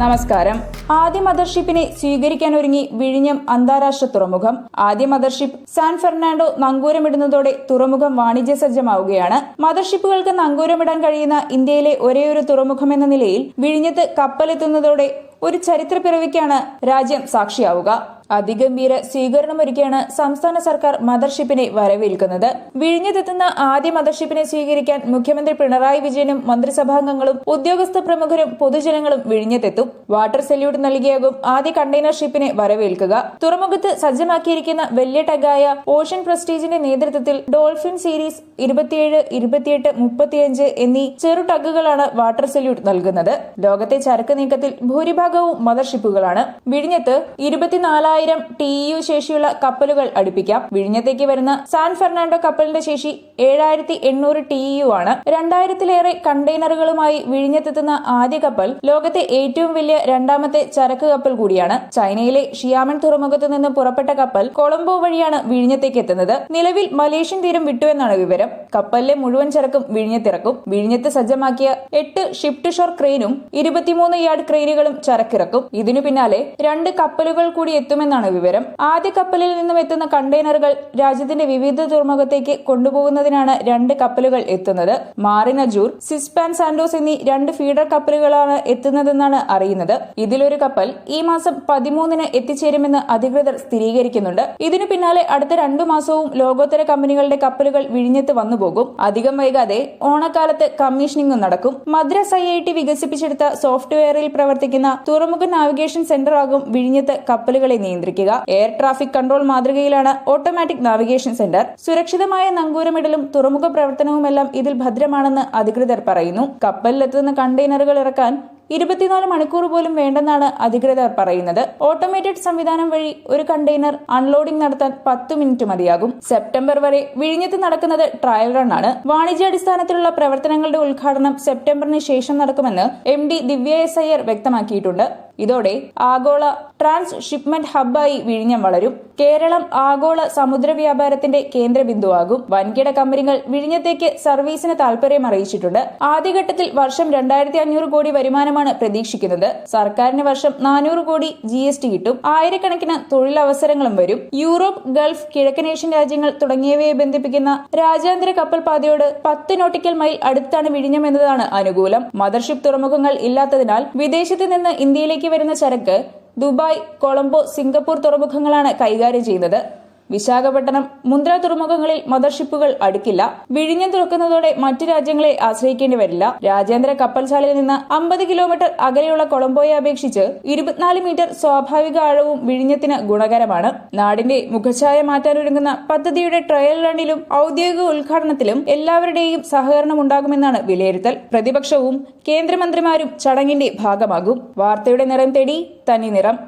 നമസ്കാരം. ആദ്യ മദർഷിപ്പിനെ സ്വീകരിക്കാൻ ഒരുങ്ങി വിഴിഞ്ഞം അന്താരാഷ്ട്ര തുറമുഖം. ആദ്യ മദർഷിപ്പ് സാൻ ഫെർണാണ്ടോ നങ്കൂരമിടുന്നതോടെ തുറമുഖം വാണിജ്യ സജ്ജമാവുകയാണ്. മദർഷിപ്പുകൾക്ക് നങ്കൂരമിടാൻ കഴിയുന്ന ഇന്ത്യയിലെ ഒരേയൊരു തുറമുഖം എന്ന നിലയിൽ വിഴിഞ്ഞത്ത് കപ്പലെത്തുന്നതോടെ ഒരു ചരിത്രപ്പിറവിക്കാണ് രാജ്യം സാക്ഷിയാവുക. അതിഗംഭീര സ്വീകരണമൊരുക്കിയാണ് സംസ്ഥാന സർക്കാർ മദർഷിപ്പിനെ വരവേൽക്കുന്നത്. വിഴിഞ്ഞത്തെത്തുന്ന ആദ്യ മദർഷിപ്പിനെ സ്വീകരിക്കാൻ മുഖ്യമന്ത്രി പിണറായി വിജയനും മന്ത്രിസഭാംഗങ്ങളും ഉദ്യോഗസ്ഥ പ്രമുഖരും പൊതുജനങ്ങളും വിഴിഞ്ഞത്തെത്തും. വാട്ടർ സല്യൂട്ട് നൽകിയാകും ആദ്യ കണ്ടെയ്നർ ഷിപ്പിനെ വരവേൽക്കുക. തുറമുഖത്ത് സജ്ജമാക്കിയിരിക്കുന്ന വലിയ ടഗായ ഓഷ്യൻ പ്രസ്റ്റീജിന്റെ നേതൃത്വത്തിൽ ഡോൾഫിൻ സീരീസ് ഇരുപത്തിയേഴ് ഇരുപത്തിയെട്ട് മുപ്പത്തിയഞ്ച് എന്നീ ചെറു ടഗുകളാണ് വാട്ടർ സല്യൂട്ട് നൽകുന്നത്. ലോകത്തെ ചരക്ക് നീക്കത്തിൽ ഭൂരിഭാഗവും മദർഷിപ്പുകളാണ്. വിഴിഞ്ഞത്ത് ഇരുപത്തിനാലായിരം ടി യു ശേഷിയുള്ള കപ്പലുകൾ അടുപ്പിക്കാം. വിഴിഞ്ഞത്തേക്ക് വരുന്ന സാൻ ഫെർണാണ്ടോ കപ്പലിന്റെ ശേഷി ഏഴായിരത്തി എണ്ണൂറ് ടി യു ആണ്. രണ്ടായിരത്തിലേറെ കണ്ടെയ്നറുകളുമായി വിഴിഞ്ഞത്തെത്തുന്ന ആദ്യ കപ്പൽ ലോകത്തെ ഏറ്റവും വലിയ രണ്ടാമത്തെ ചരക്ക് കപ്പൽ കൂടിയാണ്. ചൈനയിലെ ഷിയാമൻ തുറമുഖത്ത് നിന്ന് പുറപ്പെട്ട കപ്പൽ കൊളംബോ വഴിയാണ് വിഴിഞ്ഞത്തേക്ക് എത്തുന്നത്. നിലവിൽ മലേഷ്യൻ തീരം വിട്ടു എന്നാണ് വിവരം. കപ്പലിലെ മുഴുവൻ ചരക്കും വിഴിഞ്ഞത്തിറക്കും. വിഴിഞ്ഞത്ത് സജ്ജമാക്കിയ എട്ട് ടു ഷോർ ക്രെയിനും ഇരുപത്തിമൂന്ന് യാർഡ് ക്രെയിനുകളും ചരക്കിറക്കും. ഇതിനു പിന്നാലെ രണ്ട് കപ്പലുകൾ കൂടി എത്തുമെന്നാണ് വിവരം. ആദ്യ കപ്പലിൽ നിന്നും എത്തുന്ന കണ്ടെയ്നറുകൾ രാജ്യത്തിന്റെ വിവിധ തുറമുഖത്തേക്ക് കൊണ്ടുപോകുന്നതിനാണ് രണ്ട് കപ്പലുകൾ എത്തുന്നത്. മാറിന ജൂർ സിസ്പാൻ സാന്റോസ് എന്നീ രണ്ട് ഫീഡർ കപ്പലുകളാണ് എത്തുന്നതെന്നാണ് അറിയുന്നത്. ഇതിലൊരു കപ്പൽ ഈ മാസം പതിമൂന്നിന് എത്തിച്ചേരുമെന്ന് അധികൃതർ സ്ഥിരീകരിക്കുന്നുണ്ട്. ഇതിനു പിന്നാലെ അടുത്ത രണ്ടു മാസവും ലോകോത്തര കമ്പനികളുടെ കപ്പലുകൾ വിഴിഞ്ഞത്ത് വന്നുപോകും. അധികം വൈകാതെ ഓണക്കാലത്ത് കമ്മീഷനിംഗും നടക്കും. മദ്രാസ് ഐ ഐ ടി വികസിപ്പിച്ചെടുത്ത സോഫ്റ്റ്വെയറിൽ പ്രവർത്തിക്കുന്ന തുറമുഖ നാവിഗേഷൻ സെന്റർ ആകും വിഴിഞ്ഞത്ത് കപ്പലുകളെ നിയന്ത്രിക്കുക. എയർ ട്രാഫിക് കൺട്രോൾ മാതൃകയിലാണ് ഓട്ടോമാറ്റിക് നാവിഗേഷൻ സെന്റർ സുരക്ഷിതമായ നങ്കൂരമിടലും തുറമുഖ പ്രവർത്തനവുമെല്ലാം ഇതിൽ ഭദ്രമാണെന്ന് അധികൃതർ പറയുന്നു. കപ്പലിലെത്തുന്ന കണ്ടെയ്നറുകൾ ഇറക്കാൻ ഇരുപത്തിനാല് മണിക്കൂർ പോലും വേണ്ടെന്നാണ് അധികൃതർ പറയുന്നത്. ഓട്ടോമേറ്റഡ് സംവിധാനം വഴി ഒരു കണ്ടെയ്നർ അൺലോഡിംഗ് നടത്താൻ പത്ത് മിനിറ്റ് മതിയാകും. സെപ്റ്റംബർ വരെ വിഴിഞ്ഞത്ത് നടക്കുന്നത് ട്രയൽ റൺ ആണ്. വാണിജ്യാടിസ്ഥാനത്തിലുള്ള പ്രവർത്തനങ്ങളുടെ ഉദ്ഘാടനം സെപ്റ്റംബറിന് ശേഷം നടക്കുമെന്ന് M D Divya S Iyer വ്യക്തമാക്കിയിട്ടുണ്ട്. ഇതോടെ ആഗോള ട്രാൻസ് ഷിപ്മെന്റ് ഹബ്ബായി വിഴിഞ്ഞം വളരും. കേരളം ആഗോള സമുദ്ര വ്യാപാരത്തിന്റെ കേന്ദ്രബിന്ദുവാകും. വൻകിട കമ്പനികൾ വിഴിഞ്ഞത്തേക്ക് സർവീസിന് താൽപര്യം അറിയിച്ചിട്ടുണ്ട്. ആദ്യഘട്ടത്തിൽ വർഷം രണ്ടായിരത്തി അഞ്ഞൂറ് കോടി വരുമാനമാണ് പ്രതീക്ഷിക്കുന്നത്. സർക്കാരിന് വർഷം നാനൂറ് കോടി ജി എസ് ടി കിട്ടും. ആയിരക്കണക്കിന് തൊഴിലവസരങ്ങളും വരും. യൂറോപ്പ് ഗൾഫ് കിഴക്കൻ ഏഷ്യൻ രാജ്യങ്ങൾ തുടങ്ങിയവയെ ബന്ധിപ്പിക്കുന്ന രാജ്യാന്തര കപ്പൽ പാതയോട് പത്ത് നോട്ടിക്കൽ മൈൽ അടുത്താണ് വിഴിഞ്ഞം എന്നതാണ് അനുകൂലം. മദർഷിപ്പ് തുറമുഖങ്ങൾ ഇല്ലാത്തതിനാൽ വിദേശത്ത് നിന്ന് വരുന്ന ചരക്ക് ദുബായ് കൊളംബോ സിംഗപ്പൂർ തുറമുഖങ്ങളാണ് കൈകാര്യം ചെയ്യുന്നത്. വിശാഖപട്ടണം മുന്ദ്ര തുറമുഖങ്ങളിൽ മദർഷിപ്പുകൾ അടുക്കില്ല. വിഴിഞ്ഞം തുറക്കുന്നതോടെ മറ്റു രാജ്യങ്ങളെ ആശ്രയിക്കേണ്ടി വരില്ല. രാജ്യാന്തര കപ്പൽശാലയിൽ നിന്ന് അമ്പത് കിലോമീറ്റർ അകലെയുള്ള കൊളംബോയെ അപേക്ഷിച്ച് ഇരുപത്തിനാല് മീറ്റർ സ്വാഭാവിക ആഴവും വിഴിഞ്ഞത്തിന് ഗുണകരമാണ്. നാടിന്റെ മുഖഛായ മാറ്റാനൊരുങ്ങുന്ന പദ്ധതിയുടെ ട്രയൽ റണ്ണിലും ഔദ്യോഗിക ഉദ്ഘാടനത്തിലും എല്ലാവരുടെയും സഹകരണം ഉണ്ടാകുമെന്നാണ് വിലയിരുത്തൽ. പ്രതിപക്ഷവും കേന്ദ്രമന്ത്രിമാരും ചടങ്ങിന്റെ ഭാഗമാകും. വാർത്തയുടെ നിറം തേടി തനി നിറം.